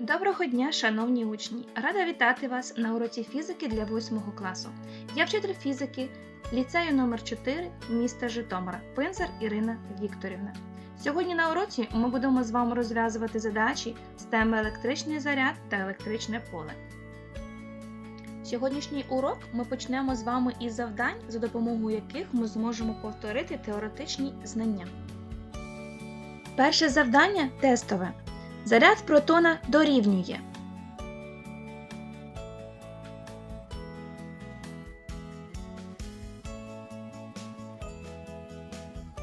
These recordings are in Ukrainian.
Доброго дня, шановні учні! Рада вітати вас на уроці фізики для 8 класу. Я вчитель фізики ліцею номер 4 міста Житомира, Пинзар Ірина Вікторівна. Сьогодні на уроці ми будемо з вами розв'язувати задачі з теми електричний заряд та електричне поле. Сьогоднішній урок ми почнемо з вами із завдань, за допомогою яких ми зможемо повторити теоретичні знання. Перше завдання тестове. Заряд протона дорівнює.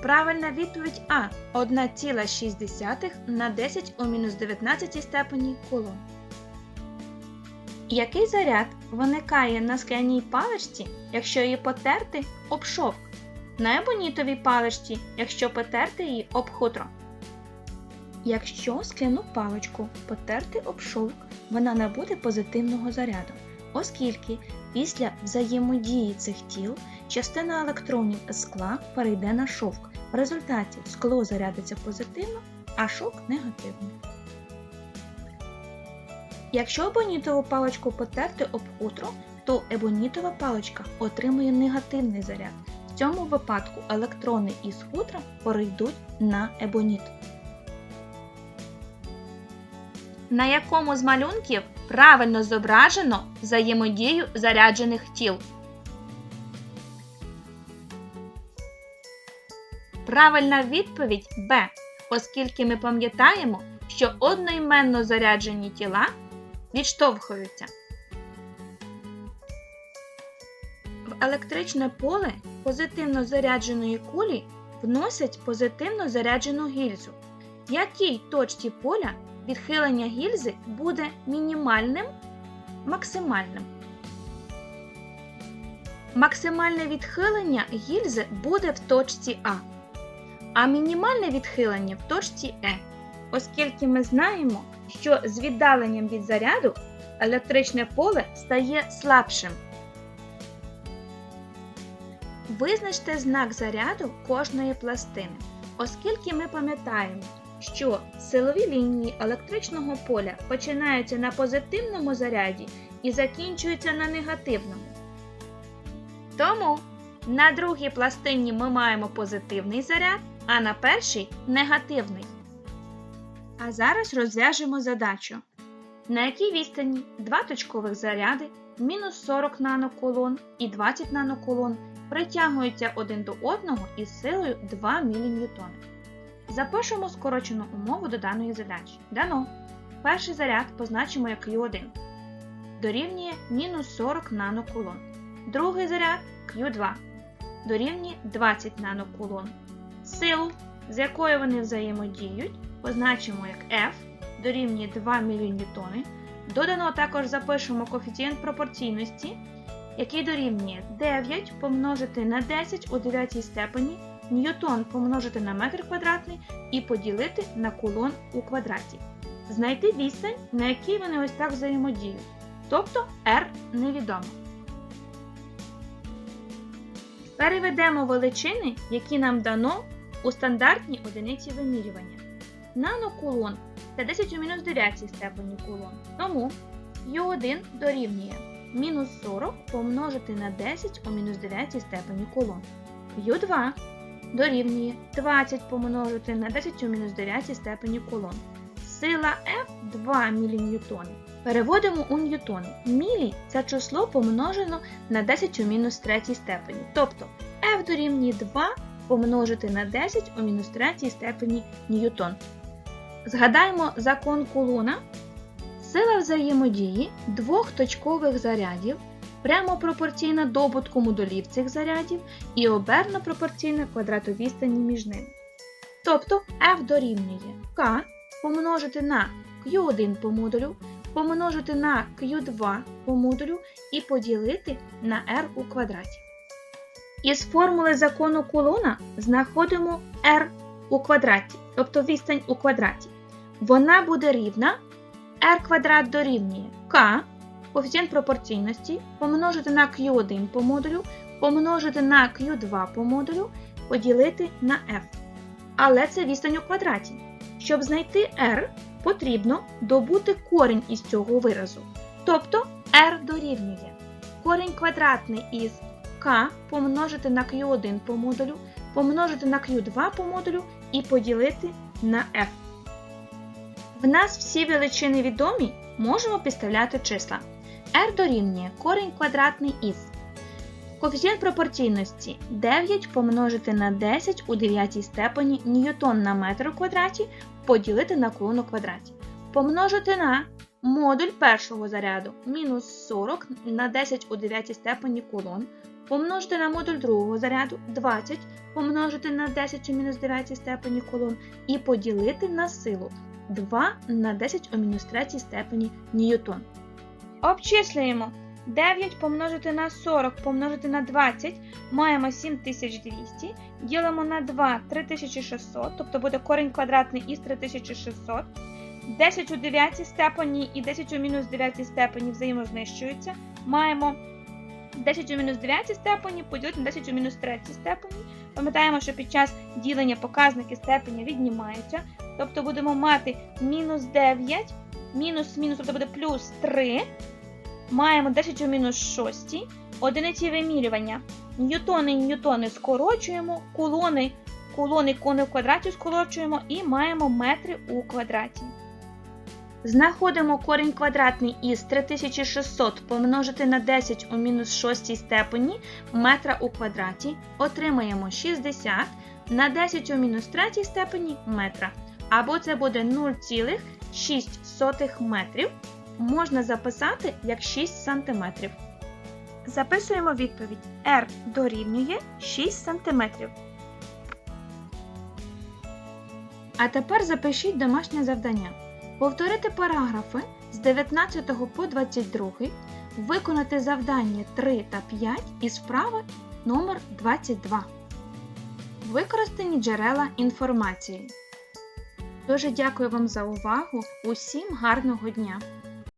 Правильна відповідь А 1,6 на 10 у мінус 19 степені кулон. Який заряд виникає на скляній паличці, якщо її потерти об шовк? На ебонітовій паличці, якщо потерти її об хутро? Якщо скляну паличку потерти об шовк, вона набуде позитивного заряду, оскільки після взаємодії цих тіл частина електронів з скла перейде на шовк. В результаті скло зарядиться позитивно, а шовк негативно. Якщо ебонітову паличку потерти об хутро, то ебонітова паличка отримує негативний заряд. В цьому випадку електрони із хутра перейдуть на ебоніт. На якому з малюнків правильно зображено взаємодію заряджених тіл? Правильна відповідь Б, оскільки ми пам'ятаємо, що одноіменно заряджені тіла відштовхуються. В електричне поле позитивно зарядженої кулі вносять позитивно заряджену гільзу. В якій точці поля відхилення гільзи буде мінімальним, максимальним. Максимальне відхилення гільзи буде в точці А, а мінімальне відхилення в точці Е, оскільки ми знаємо, що з віддаленням від заряду електричне поле стає слабшим. Визначте знак заряду кожної пластини, оскільки ми пам'ятаємо, що силові лінії електричного поля починаються на позитивному заряді і закінчуються на негативному. Тому на другій пластині ми маємо позитивний заряд, а на першій негативний. А зараз розв'яжемо задачу. На якій відстані два точкових заряди мінус 40 наноколон і 20 наноколон притягуються один до одного із силою 2 мН. Запишемо скорочену умову до даної задачі. Дано. Перший заряд позначимо як Q1. Дорівнює мінус 40 нанокулон. Другий заряд Q2. Дорівнює 20 нанокулон. Силу, з якою вони взаємодіють, позначимо як F дорівнює 2 мН. Додано також запишемо коефіцієнт пропорційності, який дорівнює 9 помножити на 10 у 9 степені ньютон помножити на метр квадратний і поділити на кулон у квадраті. Знайти відстань, на якій вони ось так взаємодіють. Тобто R невідомо. Переведемо величини, які нам дано у стандартні одиниці вимірювання. Нанокулон це 10 у мінус 9 степені кулон. Тому Ю1 дорівнює мінус 40 помножити на 10 у мінус 9 степені кулон. Ю2 дорівнює 20 помножити на 10 у мінус 9 степені кулон. Сила F 2 мН. Переводимо у ньютони. Мілі це число помножено на 10 у мінус 3 степені. Тобто F дорівнює 2 помножити на 10 у мінус 3 степені ньютон. Згадаємо закон кулона. Сила взаємодії двох точкових зарядів прямо пропорційна добутку модулів цих зарядів і оберно пропорційна квадрату відстані між ними. Тобто F дорівнює K помножити на Q1 по модулю, помножити на Q2 по модулю і поділити на R у квадраті. Із формули закону кулона знаходимо R у квадраті, тобто відстань у квадраті. Вона буде рівна R квадрат дорівнює K коефіцієнт пропорційності помножити на Q1 по модулю, помножити на Q2 по модулю, поділити на F. Але це відстань у квадраті. Щоб знайти R, потрібно добути корінь із цього виразу. Тобто r дорівнює корінь квадратний із k помножити на q1 по модулю, помножити на q2 по модулю і поділити на f. В нас всі величини відомі, можемо підставляти числа. R дорівнює корінь квадратний із Коефіцієнт пропорційності 9 помножити на 10 у 9 степені ньютон на метр у квадраті поділити на кулон у квадраті. Помножити на модуль першого заряду мінус 40 на 10 у 9 степені кулон. Помножити на модуль другого заряду 20 помножити на 10 у мінус 9 степені кулон і поділити на силу 2 на 10 у мінус 3 степені ньютон. Обчислюємо 9 помножити на 40 помножити на 20 маємо 7200, ділимо на 2 3600, тобто буде корінь квадратний із 3600. 10 у 9 степені і 10 у мінус 9 степені взаємознищуються. Маємо 10 у мінус 9 степені поділити на 10 у мінус 3 степені. Пам'ятаємо, що під час ділення показники степені віднімаються. Тобто будемо мати мінус 9, мінус мінус, тобто буде плюс 3. Маємо 10 у мінус 6, одиниці вимірювання. Ньютони ньютони скорочуємо, кулони, кулони кони в квадраті скорочуємо і маємо метри у квадраті. Знаходимо корінь квадратний із 3600 помножити на 10 у мінус 6 степені метра у квадраті. Отримаємо 60 на 10 у мінус 3 степені метра. Або це буде 0,6 метрів можна записати як 6 см. Записуємо відповідь R дорівнює 6 см. А тепер запишіть домашнє завдання. Повторити параграфи з 19 по 22, виконати завдання 3 та 5 із вправи номер 22. Використані джерела інформації. Дуже дякую вам за увагу. Усім гарного дня!